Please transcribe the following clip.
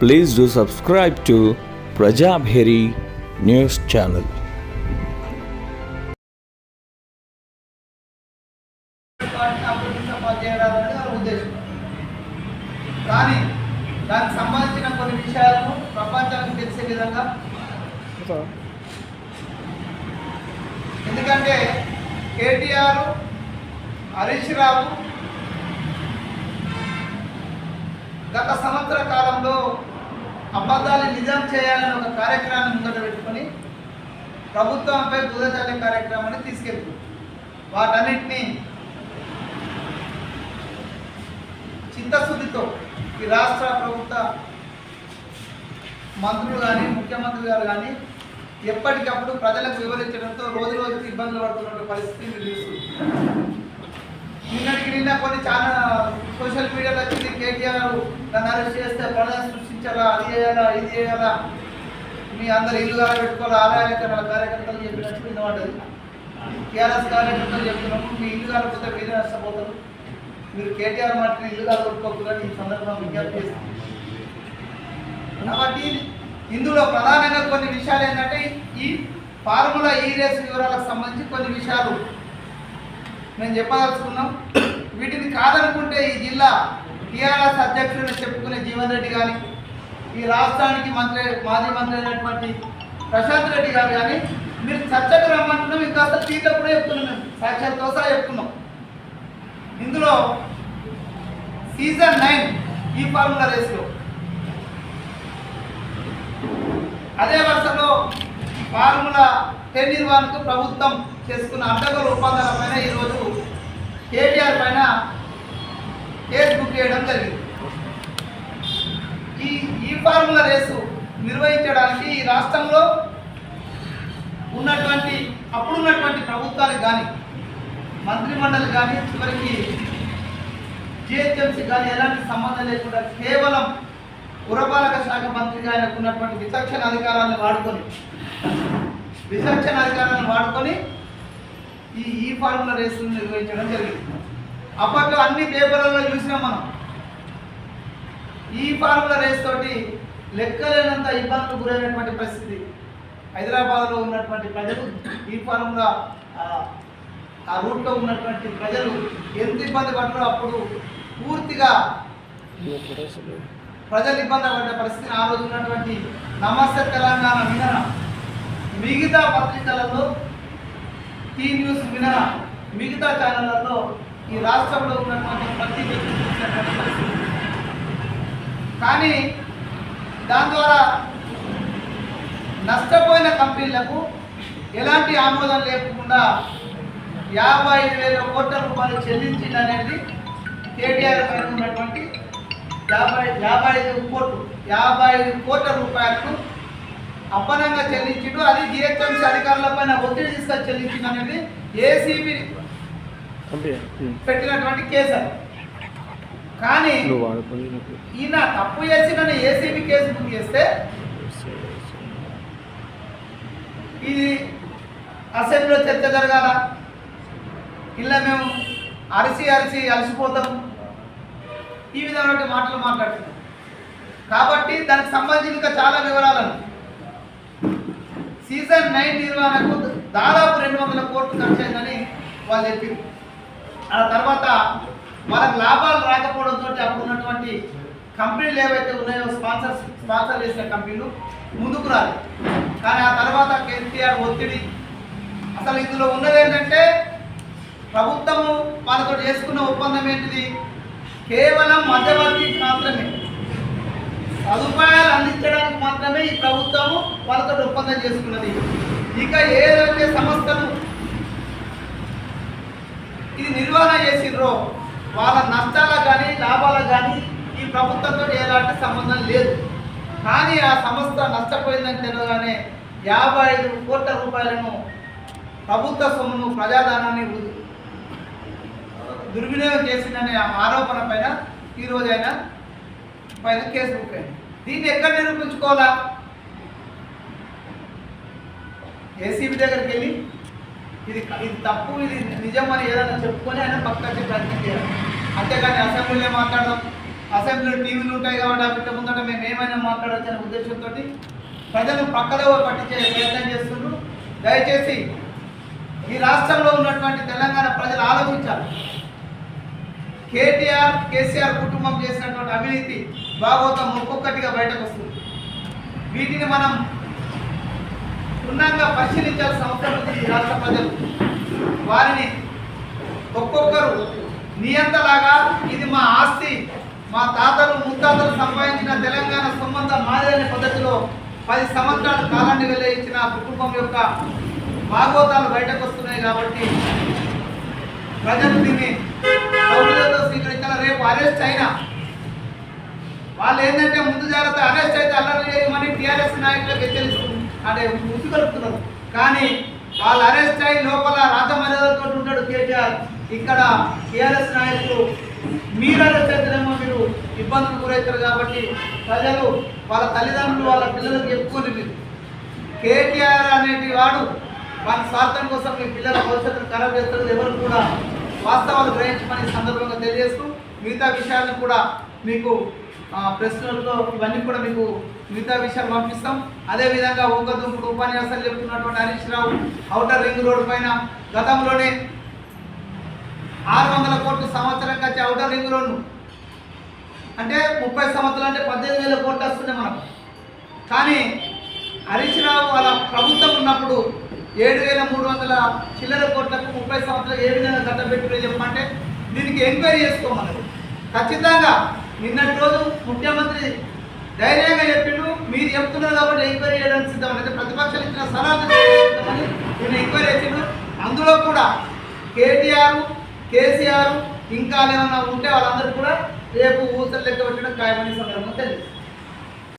Please do subscribe to Prajabheri news channel. కానీ దానికి సంబంధించిన కొన్ని విషయాలను ప్రపంచానికి తెలిసే విధంగా ఎందుకంటే కేటీఆర్ హరీష్ రావు గత సంవత్సర కాలంలో అబద్ధాలు నిజం చేయాలని ఒక కార్యక్రమాన్ని ముందట పెట్టుకొని ప్రభుత్వంపై బుధ చల్లే కార్యక్రమాన్ని తీసుకెళ్తుంది వాటన్నిటినీ చిత్తశుద్ధితో ఈ రాష్ట్ర ప్రభుత్వ మంత్రులు కానీ ముఖ్యమంత్రి గారు కానీ ఎప్పటికప్పుడు ప్రజలకు వివరించడంతో రోజు రోజుకి ఇబ్బందులు పడుతున్న పరిస్థితి మీరు నిన్నటికి నిన్న కొన్ని చాలా సోషల్ మీడియాలో వచ్చింది కేటీఆర్ నన్ను అరెస్ట్ చేస్తే ప్రజలు సృష్టించాలా అది చేయాలా ఇది చేయాలా? మీ అందరు ఇల్లు కాల పెట్టుకోవాలి ఆదాయ కార్యకర్తలు చెప్పినట్టు వినబడ్డది టీఆర్ఎస్ కార్యకర్తలు చెప్తున్నాము మీ ఇల్లు కాకపోతే మీరే నష్టపోతారు. మీరు కేటీఆర్ మాటని ఇల్లు కాల కొట్టుకోకుండా ఈ సందర్భంగా విజ్ఞప్తి చేస్తాను కాబట్టి ఇందులో ప్రధానంగా కొన్ని విషయాలు ఏంటంటే ఈ ఫార్ములా ఈ రేస్ వివరాలకు సంబంధించి కొన్ని విషయాలు మేము చెప్పదలుచుకున్నాం. వీటిని కాదనుకుంటే ఈ జిల్లా టీఆర్ఎస్ అధ్యక్షుడిని చెప్పుకునే జీవన్ రెడ్డి కానీ ఈ రాష్ట్రానికి మంత్రి మాజీ మంత్రి అయినటువంటి ప్రశాంత్ రెడ్డి గారు కానీ మీరు చర్చకు రమ్మంటున్నాం. ఇంకా అసలు తీర్థ కూడా చెప్తున్నాం సాక్షాత్ సాక్ష్యాలతో చెప్తున్నాం. ఇందులో సీజన్ నైన్ ఈ ఫార్ములా రేస్లో. అదే వరుసలో ఫార్ములా టెన్ నిర్వహణకు ప్రభుత్వం చేసుకున్న అడ్డగోలు ఒప్పందాల పైన ఈరోజు కేటీఆర్ పైన కేసు బుక్ చేయడం జరిగింది. ఈ ఈ ఫార్ములా రేసు నిర్వహించడానికి ఈ రాష్ట్రంలో ఉన్నటువంటి అప్పుడున్నటువంటి ప్రభుత్వాలకు కానీ మంత్రిమండలి కానీ చివరికి జిహెచ్ఎంసీ కానీ ఎలాంటి సంబంధం లేకుండా కేవలం పురపాలక శాఖ మంత్రిగా ఆయనకు ఉన్నటువంటి విచక్షణ అధికారాలను వాడుకొని విసర్జన అధికారాలను వాడుకొని ఈ ఈ ఫార్ములా రేసును నిర్వహించడం జరిగింది. అప్పట్లో అన్ని పేపర్లలో చూసినాం మనం. ఈ ఫార్ములా రేస్ తోటి లెక్కలేనంత ఇబ్బందులు గురైనటువంటి పరిస్థితి. హైదరాబాద్లో ఉన్నటువంటి ప్రజలు ఈ ఫార్ములా ఆ, రూట్లో ఉన్నటువంటి ప్రజలు ఎంత ఇబ్బంది పడ్డారో అప్పుడు పూర్తిగా ప్రజలు ఇబ్బంది పడ్డ పరిస్థితిని ఆ రోజు ఉన్నటువంటి నమస్తే తెలంగాణ విధానం. మిగతా పత్రికలలో టీ న్యూస్ మినహా మిగతా ఛానళ్ళలో ఈ రాష్ట్రంలో ఉన్నటువంటి ప్రతి వ్యక్తి కానీ దాని ద్వారా నష్టపోయిన కంపెనీలకు ఎలాంటి ఆమోదం లేకుండా యాభై ఐదు వేల కోట్ల రూపాయలు చెల్లించింది అనేది కేటీఆర్ పైన ఉన్నటువంటి యాభై యాభై ఐదు కోట్లు యాభై ఐదు కోట్ల రూపాయలకు అప్పనంగా చెల్లించిండు. అది జిహెచ్ఎంసీ అధికారుల పైన ఒత్తిడి తీసుకొని చెల్లించింది అనేది ఏసీబీ పెట్టినటువంటి కేసు అది. కానీ ఈయన తప్పు చేసి నన్ను ఏసీబీ కేసు బుక్ చేస్తే ఇది అసెంబ్లీలో చర్చ జరగాల. ఇలా మేము అరిసి అరిసి అలసిపోతాం. ఈ విధమైన మాటలు మాట్లాడుతున్నాం. కాబట్టి దానికి సంబంధించి ఇంకా చాలా వివరాలను సీజన్ నైన్ నిర్వహణకు దాదాపు రెండు వందల కోట్లు ఖర్చు అయిందని వాళ్ళు చెప్పింది ఆ తర్వాత వాళ్ళకి లాభాలు రాకపోవడంతో అప్పుడు ఉన్నటువంటి కంపెనీలు ఏవైతే ఉన్నాయో స్పాన్సర్ స్పాన్సర్ చేసిన కంపెనీలు ముందుకు రాలి కానీ ఆ తర్వాత కేసీఆర్ ఒత్తిడి. అసలు ఇందులో ఉన్నది ఏంటంటే ప్రభుత్వము వాళ్ళతో చేసుకున్న ఒప్పందం ఏంటిది? కేవలం మధ్యవర్తి మాత్రమే. సదుపాయాలు అందించడానికి మాత్రమే ఈ ప్రభుత్వము వాళ్ళతో ఒప్పందం చేసుకున్నది. ఇక ఏదైతే సంస్థలు ఇది నిర్వహణ చేసిండ్రో వాళ్ళ నష్టాలకు కానీ లాభాలకు కానీ ఈ ప్రభుత్వంతో ఎలాంటి సంబంధం లేదు. కానీ ఆ సంస్థ నష్టపోయిందని తెలియగానే యాభై ఐదు కోట్ల రూపాయలను ప్రభుత్వ సొమ్మును ప్రజాధనాన్ని దుర్వినియోగం చేసిందనే ఆరోపణ పైన ఈరోజు ఆయన పైన కేసు బుక్ అయింది దీన్ని ఎక్కడ నిరూపించుకోవాలా? ఏసీబీ దగ్గరికి వెళ్ళి ఇది ఇది తప్పు ఇది నిజం అని ఏదైనా చెప్పుకొని ఆయన పక్కకి ప్రయత్నం చేయాలి. అంతేకాని అసెంబ్లీలో మాట్లాడదాం? అసెంబ్లీలో టీవీలు ఉంటాయి కాబట్టి అవి ముందట మేము ఏమైనా మాట్లాడచ్చు అనే ఉద్దేశంతో ప్రజలు పక్కదో పట్టించే ప్రయత్నం చేస్తున్నారు దయచేసి ఈ రాష్ట్రంలో ఉన్నటువంటి తెలంగాణ ప్రజలు ఆలోచించాలి. కేటీఆర్ కేసీఆర్ కుటుంబం చేసినటువంటి అవినీతి భాగవతం ఒక్కొక్కటిగా బయటకు వస్తుంది. వీటిని మనం క్షుణ్ణంగా పరిశీలించాల్సిన అవసరం ఉంది రాష్ట్ర ప్రజలు వారిని ఒక్కొక్కరు నియంతలాగా ఇది మా ఆస్తి మా తాతలు ముత్తాతలు సంపాదించిన తెలంగాణ సంబంధం మాదే పద్ధతిలో పది సంవత్సరాల కాలాన్ని వెల్లయించిన కుటుంబం యొక్క భాగవతాలు బయటకు వస్తున్నాయి కాబట్టి ప్రజలు దీన్ని సౌకర్యంతో స్వీకరించాలి? రేపు అరెస్ట్ అయినా. వాళ్ళు ఏంటంటే ముందు జాగ్రత్త అరెస్ట్ అయితే అల్లరి చేయమని టీఆర్ఎస్ నాయకులకు హెచ్చరిస్తుంది అంటే ముసుగలుపుతున్నారు కానీ వాళ్ళు అరెస్ట్ అయి లోపల రాజమర్యాదలతో ఉంటాడు కేటీఆర్. ఇక్కడ టీఆర్ఎస్ నాయకులు మీరు అరెస్ట్ అయితేనేమో మీరు ఇబ్బందులు గురవుతారు కాబట్టి ప్రజలు వాళ్ళ తల్లిదండ్రులు వాళ్ళ పిల్లలకు చెప్పుకొని మీరు కేటీఆర్ అనేటి వాడు వాళ్ళ స్వార్థం కోసం మీ పిల్లల భవిష్యత్తును ఖరాబ్ చేస్తారు ఎవరు కూడా వాస్తవాలు గ్రహించమని సందర్భంగా తెలియజేస్తూ మిగతా విషయాలను కూడా మీకు ప్రశ్నలతో ఇవన్నీ కూడా మీకు మిగతా విషయాలు పంపిస్తాం. అదేవిధంగా ఊకదుంపుడు ఉపన్యాసాలు చెప్తున్నటువంటి Harish Rao outer ring road పైన గతంలోనే ఆరు వందల కోట్లు సంవత్సరం వచ్చే ఔటర్ రింగ్ రోడ్ను. అంటే ముప్పై సంవత్సరాలు అంటే పద్దెనిమిది వేల కోట్లు వస్తున్నాయి మనకు. కానీ హరీష్ రావు వాళ్ళ ప్రభుత్వం ఉన్నప్పుడు ఏడు వేల మూడు వందల చిల్లర కోట్లకు ముప్పై సంవత్సరాలు ఏ విధంగా కట్టబెట్టిరో చెప్పమంటే దీనికి ఎంక్వైరీ చేసుకోమన్నారు. ఖచ్చితంగా నిన్నటి రోజు ముఖ్యమంత్రి ధైర్యంగా చెప్పిండు మీరు చెప్తున్నారు కాబట్టి ఎంక్వైరీ చేయడానికి సిద్ధం. అయితే ప్రతిపక్షాలు ఇచ్చిన సలహాలు నేను ఎంక్వైరీ చేసిండు. అందులో కూడా కేటీఆర్ కేసీఆర్ ఇంకా ఏమైనా ఉంటే వాళ్ళందరూ కూడా రేపు ఊసలు లెక్క పెట్టడం ఖాయమని సందర్భంగా తెలుసు